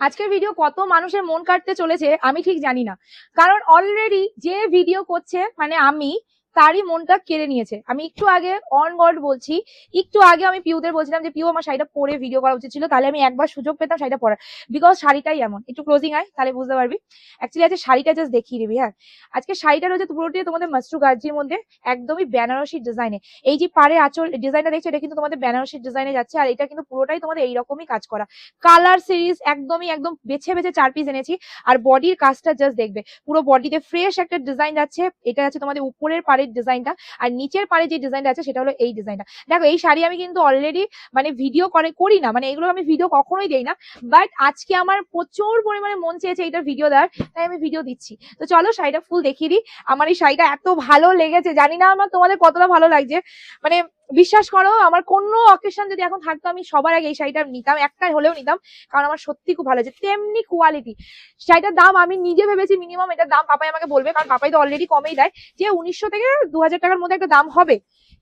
আজকের ভিডিও কত মানুষের মন কাটতে চলেছে, আমি ঠিক জানি না। কারণ অলরেডি যে ভিডিও করছে মানে আমি তারই মনটা কেড়ে নিয়েছে। আমি একটু আগে অন গড বলছি, একটু আগে আমি পিউদের বলছিলাম যে, পিউ, আমার শাড়িটা পরে ভিডিও করা উচিত ছিল, তাহলে আমি একবার সুযোগ পেতাম শাড়িটা পরার। বিকজ শাড়িটাই এমন। একটু ক্লোজিং আয়, তাহলে বুঝতে পারবি। অ্যাকচুয়ালি আজকে শাড়িটা জাস্ট দেখিয়ে দিবি হ্যাঁ? আজকে শাড়িটা রয়েছে পুরোটি তোমাদের মাস্টু গার্জির মধ্যে, একদমই বেনারসি ডিজাইনে এই যে পারে আঁচল ডিজাইনটা দেখছ, এটা কিন্তু তোমাদের বেনারসি ডিজাইনে যাচ্ছে, আর এটা কিন্তু পুরোটাই তোমাদের এইরকমই কাজ করা। কালার সিরিজ একদমই, একদম বেছে বেছে চার পিস এনেছি, আর বডির কাজটা জাস্ট দেখবে। পুরো বডিতে ফ্রেশ একটা ডিজাইন যাচ্ছে, এটা আছে তোমাদের উপরের পাড়ের ডিজাইনটা আর নিচের পাড়ে যে ডিজাইনটা আছে, সেটা হলো এই ডিজাইনটা দেখো, এই শাড়ি আমি কিন্তু অলরেডি মানে ভিডিও করে, করি না। মানে এগুলো আমি ভিডিও কখনোই দেই না। বাট আজকে আমার প্রচুর পরিমাণে মন চেয়েছে এইটার ভিডিও দেওয়ার, তাই আমি ভিডিও দিচ্ছি। তো চলো শাড়িটা ফুল দেখিয়ে দিই। আমার এই শাড়িটা এত ভালো লেগেছে। জানি না আমার তোমাদের কতটা ভালো লাগছে। মানে বিশ্বাস করো, আমার কোনো অকেশন যদি এখন থাকতো, আমি সবার আগে এই শাড়িটা নিতাম, একটাই হলেও নিতাম, কারণ আমার সত্যি খুব ভালো হয়েছে। তেমনি কোয়ালিটি শাড়িটার দাম আমি নিজে ভেবেছি মিনিমাম এটার দাম পাপাই আমাকে বলবে, কারণ পাপাই তো অলরেডি কমেই দেয়, যে উনিশশো থেকে দু হাজার টাকার মধ্যে একটা দাম হবে।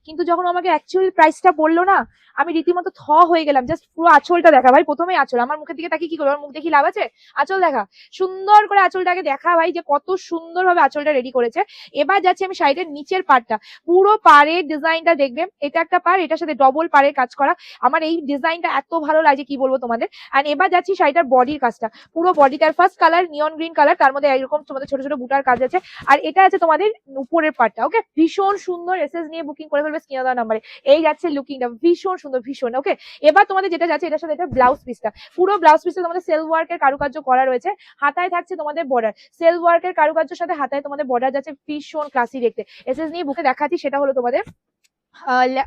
কিন্তু যখন আমাকে অ্যাকচুয়াল প্রাইসটা বলল না, আমি রীতিমতো থ হয়ে গেলাম। জাস্ট পুরো আঁচলটা দেখা। ভাই, প্রথমে আঁচল। আমার মুখের দিকে তাকিয়ে কি করব? মুখ দেখি লাভ আছে? আঁচল দেখা। সুন্দর করে আঁচলটাকে দেখা, ভাই, যে কত সুন্দর সুন্দরভাবে আঁচলটা রেডি করেছে। এবার যাচ্ছি আমি শাড়িটার নিচের পার্টটা পুরো পাড়ের ডিজাইনটা দেখবে এটা একটা পার এটার সাথে ডবল পাড়ের কাজ করা। আমার এই ডিজাইনটা এত ভালো লাগছে কি বলব তোমাদের? আর এবার যাচ্ছি শাড়িটার বডির কাজটা। পুরো বডিটার first colour neon green colour তার মধ্যে এরকম তোমাদের ছোট ছোট বুটার কাজ আছে। আর এটা আছে তোমাদের উপরের পার্টটা ওকে ভীষণ সুন্দর এসএস নিয়ে বুকিং করে ফেলবে স্ক্রিনে দেওয়া নাম্বারে এই যাচ্ছে লুকিংটা ভীষণ সুন্দর, ভীষণ ওকে এবার তোমাদের যেটা যাচ্ছে, এটার সাথে এটা ব্লাউজ পিসটা পুরো ব্লাউজ পিসটা তোমাদের সেলফ ওয়ার্কের কারুকার্য করা রয়েছে। হাতায় থাকছে তোমাদের বর্ডার সেলফ ওয়ার্কের কারুকার্যের সাথে হাতায় তোমাদের বর্ডার যাচ্ছে ভীষণ ক্লাসি দেখতে। এসএস নিয়ে বুকে দেখাচ্ছি, সেটা হলো তোমাদের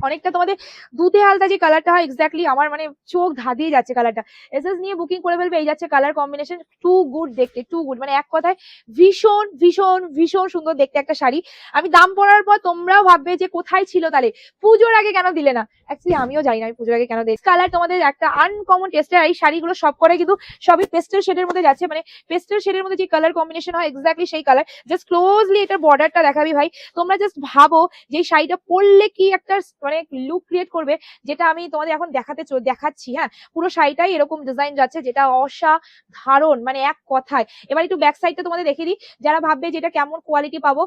অনেকটা তোমাদের দুধে হালকা যে কালারটা হয় এক্স্যাক্টলি আমার মানে চোখ ধাঁধিয়ে যাচ্ছে কালারটা এসএস নিয়ে বুকিং করে ফেলবে, এই যাচ্ছে কালার কম্বিনেশন টু গুড দেখতে টু গুড মানে এক কথায় ভীষণ ভীষণ ভীষণ সুন্দর দেখতে একটা শাড়ি। আমি দাম পড়ার পর তোমরাও ভাববে যে কোথায় ছিল তাহলে। পুজোর আগে কেন দিলে না? অ্যাকচুয়ালি আমিও জানি না আমি পুজোর আগে কেন দিই। কালার তোমাদের একটা আনকমন টেস্টের এই শাড়িগুলো সব করে কিন্তু সবই পেস্টেল শেডের মধ্যে যাচ্ছে। মানে পেস্টেল শেডের মধ্যে যে কালার কম্বিনেশন হয় এক্স্যাক্টলি সেই কালার জাস্ট ক্লোজলি এটার বর্ডারটা দেখাবি ভাই। তোমরা জাস্ট ভাবো যে শাড়িটা পরলে কি একটা মানে লুক ক্রিয়েট করবে, যেটা আমি তোমাদের এখন দেখাতে দেখাচ্ছি হ্যাঁ? পুরো শাড়িটাই এরকম ডিজাইন যাচ্ছে, যেটা অসাধারণ মানে এক কথায়। এবার একটু ব্যাক সাইডটা তোমাদের দেখিয়ে দিই। যারা ভাববে যে এটা কেমন কোয়ালিটি পাবো,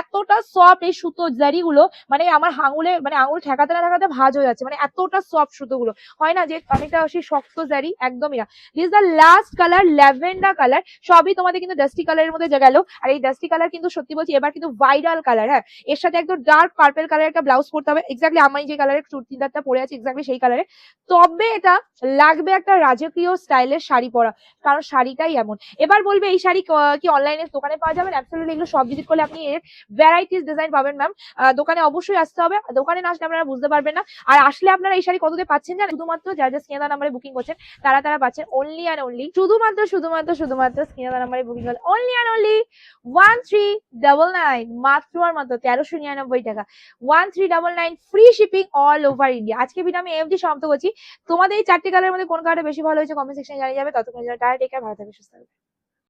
এতটা সফট এই সুতো জারিগুলো মানে আমার আঙুলে মানে আঙুল ঠেকাতে না ঠেকাতে ভাজ হয়ে যাচ্ছে মানে এতটা সফট সুতোগুলো। হয় না যে অনেকটা সেই শক্ত জারি, একদমই না। This the last colour lavender colour সবই তোমাদের কিন্তু ডাস্টি কালারের মধ্যে গেল। আর এই ডাস্টি কালার কিন্তু সত্যি বলছি, এবার কিন্তু ভাইরাল কালার হ্যাঁ? এর সাথে একদম ডার্ক পার্পেল কালার একটা ব্লাউজ পরতে হবে। এক্স্যাক্টলি আমি যে কালারের চুড়িদারটা পরে আছি এক্স্যাক্টলি সেই কালারে তবে এটা লাগবে একটা রাজকীয় স্টাইলের শাড়ি পরা, কারণ শাড়িটাই এমন। এবার বলবে এই শাড়ি ক- অনলাইনে দোকানে পাওয়া যাবে? অ্যাবসলিউটলি এগুলো সব ভিজিট করলে আপনি এর ভ্যারাইটিস ডিজাইন পাবেন ম্যাম দোকানে অবশ্যই আসতে হবে। দোকানে না আসলে আপনারা বুঝতে পারবেন না। আর আসলে আপনারা এই শাড়ি কততে পাচ্ছেন জানেন? শুধুমাত্র যারা যা স্ক্রিনে নাম্বারে বুকিং করছেন, তারা তারা পাচ্ছেন অনলি অ্যান্ড অনলি শুধুমাত্র শুধুমাত্র শুধুমাত্র স্ক্রিনে নাম্বারে বুকিং করলে only and only one three double nine মাত্র আর মাত্র তেরোশো নিরানব্বই টাকা। One three double nine free shipping all over India আজকে ভিডিও আমি এমডি সমাপ্ত করছি। তোমাদের এই চারটি কালারের মধ্যে কোন কালারটা বেশি ভালো হয়েছে কমেন্ট সেকশনে জানিয়ে যাবে। ততক্ষণ যারা টায়ার টেকার ভালো থাকবে, সুস্থ থাকবে।